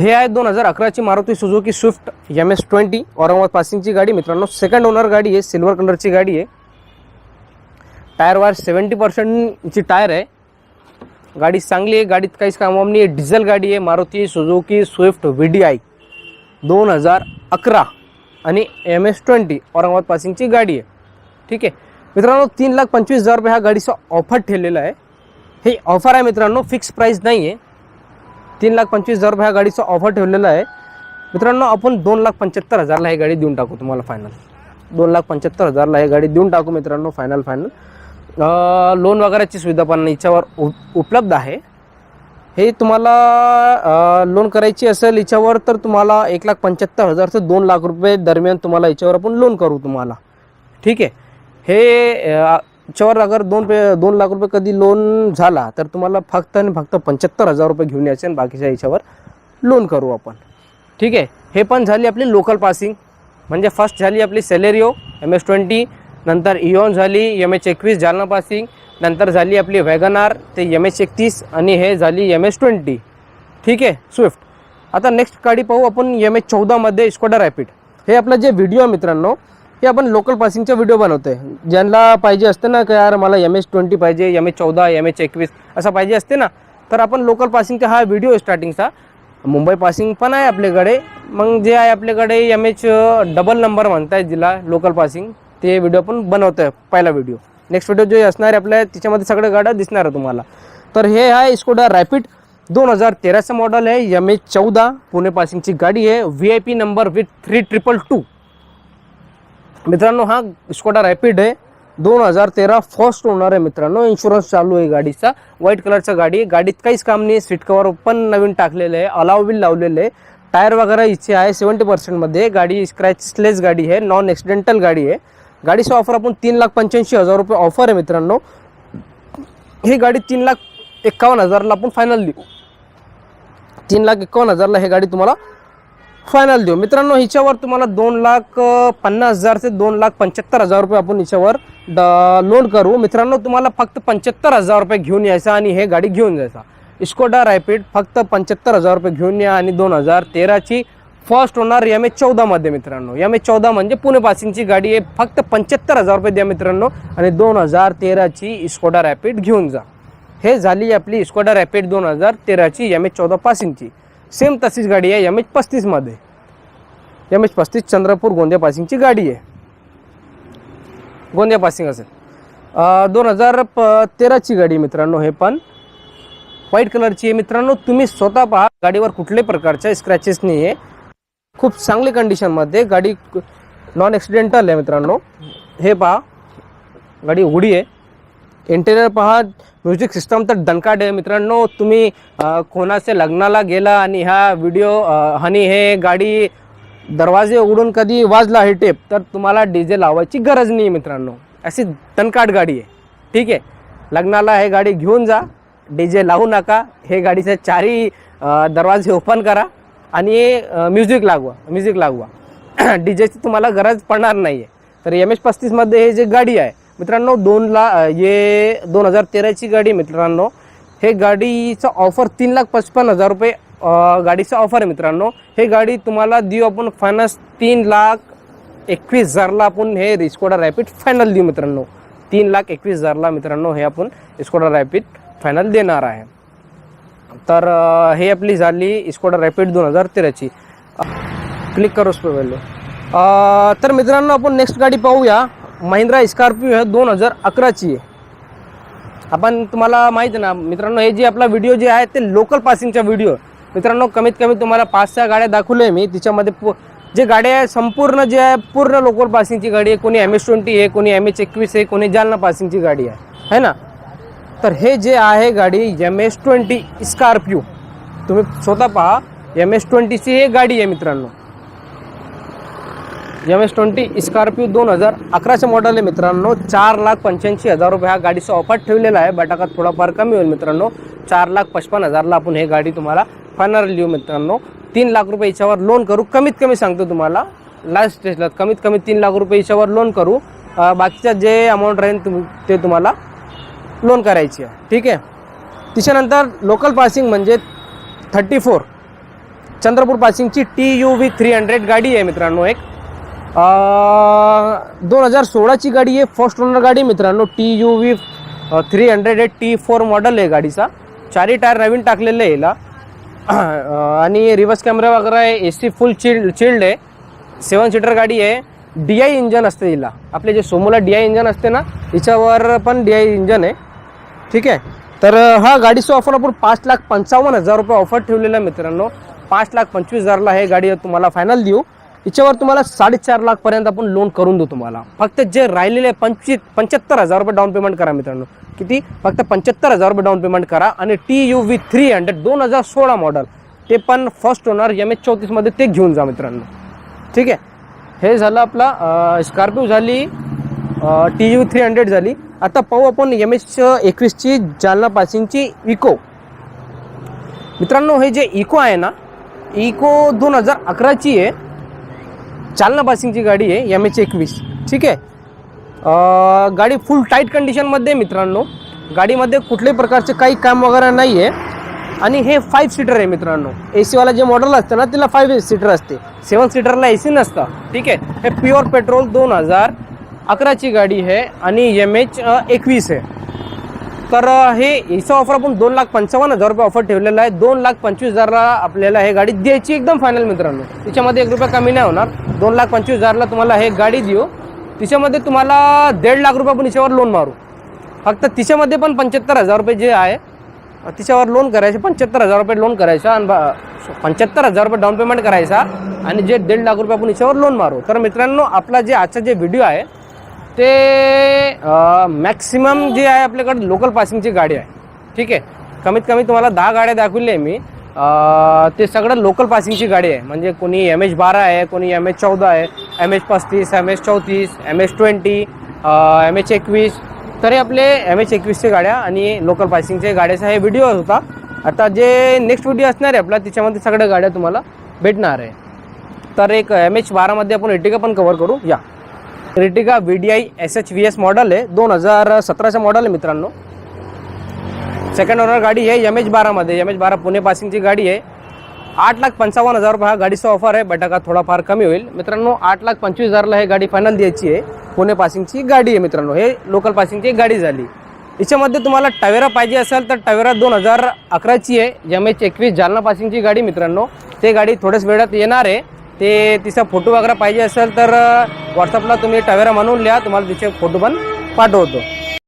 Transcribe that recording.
हे आहे दोन हजार अकराची Maruti Suzuki Swift M S twenty. Aurangabad पासिंगची गाडी. मित्रांनो सेकंड ओनर गाडी आहे. सिल्वर कलरची गाडी आहे. टायर वायर सेवन्टी पर्सेंटची टायर आहे. गाडी चांगली आहे. गाडीत काहीच कामावून नाही आहे डिझेल गाडी आहे. Maruti Suzuki Swift V D I दोन हजार अकरा. आणि एम एस ट्वेंटी औरंगाबाद पासिंगची गाडी आहे. ठीक आहे. मित्रांनो तीन लाख पंचवीस हजार रुपये ह्या गाडीचा ऑफर ठेवलेला आहे. हे ऑफर आहे मित्रांनो फिक्स प्राईस नाही आहे तीन लाख पंचवीस हजार रुपये ह्या गाडीचा ऑफर ठेवलेला आहे. मित्रांनो आपण दोन लाख पंच्याहत्तर हजारला ही गाडी देऊन टाकू तुम्हाला फायनल दोन लाख पंच्याहत्तर हजारला ही गाडी देऊन टाकू मित्रांनो फायनल फायनल लोन वगैरेची सुविधा पण याच्यावर उप उपलब्ध आहे. हे तुम्हाला लोन करायची असेल याच्यावर तर तुम्हाला एक लाख पंच्याहत्तर हजार ते दोन लाख रुपये दरम्यान तुम्हाला याच्यावर आपण लोन करू तुम्हाला. ठीक आहे? हे याच्यावर अगर दोन पे दोन लाख रुपये कधी लोन झाला तर तुम्हाला फक्त आणि फक्त पंच्याहत्तर हजार रुपये घेऊन यायचे आणि बाकीच्या याच्यावर लोन करू आपण. ठीक आहे? हे पण झाली आपली लोकल पासिंग म्हणजे फर्स्ट झाली आपली सेलेरिओ एम एस ट्वेंटी नंतर इओन झाली एम एच एकवीस जालना पासिंग नंतर झाली आपली वॅगनार ते एम एच एकतीस आणि हे झाली एम एस ट्वेंटी ठीक आहे? स्विफ्ट आता नेक्स्ट गाडी पाहू आपण एम एच चौदामध्ये स्कोडा रॅपिड हे आपलं जे व्हिडिओ आहे मित्रांनो हे आपण लोकल पासिंगचा व्हिडिओ बनवतोय. ज्यांना पाहिजे असते ना की यार मला एम एच ट्वेंटी पाहिजे एम एच चौदा एम एच एकवीस असं पाहिजे असते ना तर आपण लोकल पासिंगचा हा व्हिडिओ स्टार्टिंगचा मुंबई पासिंग पण आहे आपल्याकडे. मग जे आहे आपल्याकडे एम एच डबल नंबर म्हणताय जिला लोकल पासिंग ते व्हिडिओ पण बनवतोय पहिला व्हिडिओ नेक्स्ट व्हिडिओ जे असणार आहे आपल्या त्याच्यामध्ये सगळ्या गाड्या दिसणार आहे तुम्हाला. तर हे आहे स्कोडा रॅपिड दोन हजार तेराचं मॉडल आहे. एम एच चौदा पुणे पासिंगची गाडी आहे. V I P number with three triple two मित्रांनो हा स्कोडा रॅपिड आहे. दोन हजार तेरा फर्स्ट ओनर आहे मित्रांनो. इन्शुरन्स चालू आहे गाडीचा. व्हाईट कलरचा गाडी. आहे गाडीत काहीच काम नाही. सीट कवर पण नवीन टाकलेलं आहे. अलाव बिल लावलेलं आहे. टायर वगैरे इथे आहे सेवन्टी पर्सेंटमध्ये गाडी स्क्रॅचलेस गाडी आहे. नॉन ॲक्सिडेंटल गाडी आहे. गाडीचा ऑफर आपण तीन लाख पंच्याऐंशी हजार रुपये ऑफर आहे मित्रांनो. ही गाडी तीन लाख एक्कावन्न हजारला आपण फायनल देऊ. तीन लाख एक्कावन्न हजारला ही गाडी तुम्हाला फायनल देऊ. मित्रांनो हिच्यावर तुम्हाला दोन लाख पन्नास हजार ते दोन लाख पंच्याहत्तर हजार रुपये आपण हिच्यावर ड लोन करू. मित्रांनो तुम्हाला फक्त पंच्याहत्तर हजार रुपये घेऊन यायचा आणि हे गाडी घेऊन जायचा. इस्कोडा रॅपिड फक्त पंच्याहत्तर हजार रुपये घेऊन या आणि दोन हजार तेराची फर्स्ट होणार एम ए चौदामध्ये मित्रांनो. एम ए चौदा म्हणजे पुणे पासिंगची गाडी आहे. फक्त पंच्याहत्तर हजार रुपये द्या मित्रांनो आणि दोन हजार तेराची इस्कोडा रॅपिड घेऊन जा. हे झाली आपली स्कोडा रॅपिड दोन हजार तेराची एम ए चौदा पासिंगची. सेम तशीच गाडी आहे एम एच पस्तीसमध्ये एम एच पस्तीस चंद्रपूर गोंदिया पासिंगची गाडी आहे. गोंदिया पासिंग असेल. दोन हजार प तेराची गाडी आहे मित्रांनो हे पण. व्हाईट कलरची आहे मित्रांनो. तुम्ही स्वतः पहा गाडीवर कुठल्याही प्रकारच्या स्क्रॅचेस नाही आहे खूप चांगली कंडिशनमध्ये गाडी नॉन ॲक्सिडेंटल आहे मित्रांनो. हे पहा गाडी उघडी आहे. इंटेरियर पहा म्युझिक सिस्टम तर दणकाट आहे. मित्रांनो तुम्ही अ, कोणाच्या लग्नाला गेला आणि ह्या व्हिडिओ आणि हे गाडी दरवाजे उघडून कधी वाजला हे टेप तर तुम्हाला डीजे लावायची गरज नाही मित्रांनो. अशी दणकाट गाडी आहे. ठीक आहे? लग्नाला हे गाडी घेऊन जा. डीजे लावू नका. हे गाडीचे चारही दरवाजे ओपन करा आणि म्युझिक लागवा. म्युझिक लागवा. डीजेची तुम्हाला गरज पडणार नाही आहे तर एम एच पस्तीसमध्ये हे जे गाडी आहे मित्रांनो दोन ला हे दोन हजार तेराची गाडी मित्रांनो. हे गाडीचं ऑफर तीन लाख पचपन्न हजार रुपये गाडीचं ऑफर आहे मित्रांनो. हे गाडी तुम्हाला देऊ आपण फायनान्स तीन लाख एकवीस हजारला आपण हे रिस्कोडा रॅपिड फायनल देऊ मित्रांनो. तीन लाख एकवीस हजारला मित्रांनो हे आपण स्कोडा रॅपिड फायनल देणार आहे. तर हे आपली झाली इस्कोडा रॅपिड दोन हजार तेराची. क्लिक करू पहिले. तर मित्रांनो आपण नेक्स्ट गाडी पाहूया. महिंद्रा स्कॉर्पिओ आहे दोन हजार अकराची आहे. आपण तुम्हाला माहीत आहे ना मित्रांनो हे जे आपला व्हिडिओ जे आहे ते लोकल पासिंगचा व्हिडिओ मित्रांनो कमीत कमी तुम्हाला पाच सहा गाड्या दाखवल्या आहे मी. तिच्यामध्ये पू जे गाड्या आहे संपूर्ण जे आहे पूर्ण लोकल पासिंगची गाडी आहे. कोणी एम एस ट्वेंटी आहे कोणी एम एच एकवीस आहे कोणी जालना पासिंगची गाडी आहे. है ना? तर हे जे आहे गाडी एम एस ट्वेंटी स्कॉर्पिओ तुम्ही स्वतः पहा एम एस ट्वेंटीची हे गाडी आहे मित्रांनो. एम एस ट्वेंटी स्कॉर्पिओ दोन हजार अकराचं मॉडेल आहे मित्रांनो. चार लाख पंच्याऐंशी हजार रुपये हा गाडीचा ऑफर ठेवलेला आहे. बटाकात थोडाफार कमी होईल मित्रांनो. चार लाख पचपन हजारला आपण हे गाडी तुम्हाला फायनल लिहू मित्रांनो. तीन लाख रुपये याच्यावर लोन करू. कमीत कमी सांगतो तुम्हाला. लास्ट स्टेजला कमीत कमी तीन लाख रुपये याच्यावर लोन करू. बाकीच्या जे अमाऊंट राहील तुम ते तुम्हाला लोन करायची आहे. ठीक आहे? त्याच्यानंतर लोकल पासिंग म्हणजे thirty four Chandrapur पासिंगची T U V three hundred गाडी आहे मित्रांनो एक. दोन हजार सोळाची गाडी आहे. फर्स्ट ओनर गाडी आहे मित्रांनो. T U V three hundred eight T four model आहे गाडीचा. चारही टायर नवीन टाकलेले आहे हिला आणि रिवर्स कॅमेरा वगैरे आहे. A C full chilled chilled आहे. सेवन सीटर गाडी आहे. डी आय इंजन असते हिला आपले जे सोमोला डी आय इंजन असते ना हिच्यावर पण डी आय इंजन आहे. ठीक आहे? तर हा गाडीचं ऑफर आपण पाच लाख पंचावन्न हजार रुपये ऑफर ठेवलेला आहे मित्रांनो. पाच लाख पंचवीस हजारला हे गाडी तुम्हाला फायनल देऊ. याच्यावर तुम्हाला साडेचार लाखपर्यंत आपण लोन करून देऊ तुम्हाला. फक्त जे राहिलेले पंचवीस पंच्याहत्तर हजार रुपये डाऊन पेमेंट करा मित्रांनो. किती? फक्त पंच्याहत्तर हजार रुपये डाऊन पेमेंट करा आणि T U V three hundred दोन हजार सोळा मॉडल ते पण फर्स्ट ओनर एम एच चौतीसमध्ये ते घेऊन जा मित्रांनो. ठीक आहे? हे झालं आपला स्कॉर्पिओ झाली टी यू थ्री हंड्रेड झाली. आता पाहू आपण एम एच एकवीसची जालना पासिंगची इको मित्रांनो हे जे इको आहे ना इको दोन हजार अकराची आहे. चालना पासिंगची गाडी आहे एम एच एकवीस. ठीक आहे? गाडी फुल टाईट कंडिशनमध्ये आहे मित्रांनो. गाडीमध्ये कुठल्याही प्रकारचे काही काम वगैरे नाही आहे आणि हे फाईव्ह सीटर आहे मित्रांनो. ए सीवाला जे मॉडेल असतं ना तिला फाईव्ह सीटर असते. सेवन सीटरला ए सी नसतं. ठीक आहे? हे प्युअर पेट्रोल दोन हजार अकराची गाडी आहे आणि एम एच एकवीस आहे. तर हे याचं ऑफर आपण दोन लाख पंचावन्न हजार रुपये ऑफर ठेवलेला आहे. दोन लाख पंचवीस हजारला आपल्याला हे गाडी द्यायची एकदम फायनल मित्रांनो. त्याच्यामध्ये एक रुपया कमी नाही होणार. दोन लाख पंचवीस हजारला तुम्हाला हे गाडी देऊ. तिच्यामध्ये तुम्हाला दीड लाख रुपये आपण हिच्यावर लोन मारू. फक्त तिच्यामध्ये पण पंच्याहत्तर हजार रुपये जे आहे तिच्यावर लोन करायचे पंच्याहत्तर हजार रुपये लोन करायचा आणि पंच्याहत्तर हजार रुपये डाऊन पेमेंट करायचा आणि जे दीड लाख रुपये आपण हिच्यावर लोन मारू. तर मित्रांनो आपला जे आजचा जे व्हिडिओ आहे ते मॅक्सिमम जे आहे आपल्याकडे लोकल पासिंगची गाडी आहे. ठीक आहे? कमीत कमी तुम्हाला दहा गाड्या दाखवल्या आहे मी. ते सगळं लोकल पासिंगची गाडी आहे. म्हणजे कोणी एम एच बारा आहे कोणी एम एच चौदा आहे एम एच पस्तीस एम एच चौतीस M H twenty M H एकवीस. तर हे आपले एम एच एकवीसचे गाड्या आणि लोकल पासिंगच्या गाड्याचा हे व्हिडिओ होता. आता जे नेक्स्ट व्हिडिओ असणार आहे आपला त्याच्यामध्ये सगळ्या गाड्या तुम्हाला भेटणार आहे. तर एक एम एच बारामध्ये आपण एर्टिगा पण कवर करू. या. Ertiga V D I S H V S model आहे. दोन हजार सतराचं मॉडल आहे मित्रांनो. सेकंड ओनर गाडी आहे एम एच बारामध्ये. एम एच बारा पुणे पासिंगची गाडी आहे. आठ लाख पंचावन्न हजार रुपये हा गाडीचा ऑफर आहे. बटाका थोडाफार कमी होईल. मित्रांनो आठ लाख पंचवीस हजारला हे गाडी फायनल द्यायची आहे. पुणे पासिंगची गाडी आहे मित्रांनो. हे लोकल पासिंगची एक गाडी झाली. याच्यामध्ये तुम्हाला टवेरा पाहिजे असेल तर टवेरा दोन हजार अकराची आहे. एम एच एकवीस जालना पासिंगची गाडी मित्रांनो. ते गाडी थोड्याच वेळात येणार आहे. ते तिचा फोटो वगैरे पाहिजे असेल तर व्हॉट्सअपला तुम्ही टवेरा म्हणून लिहा. तुम्हाला तिचे फोटो पण पाठवतो.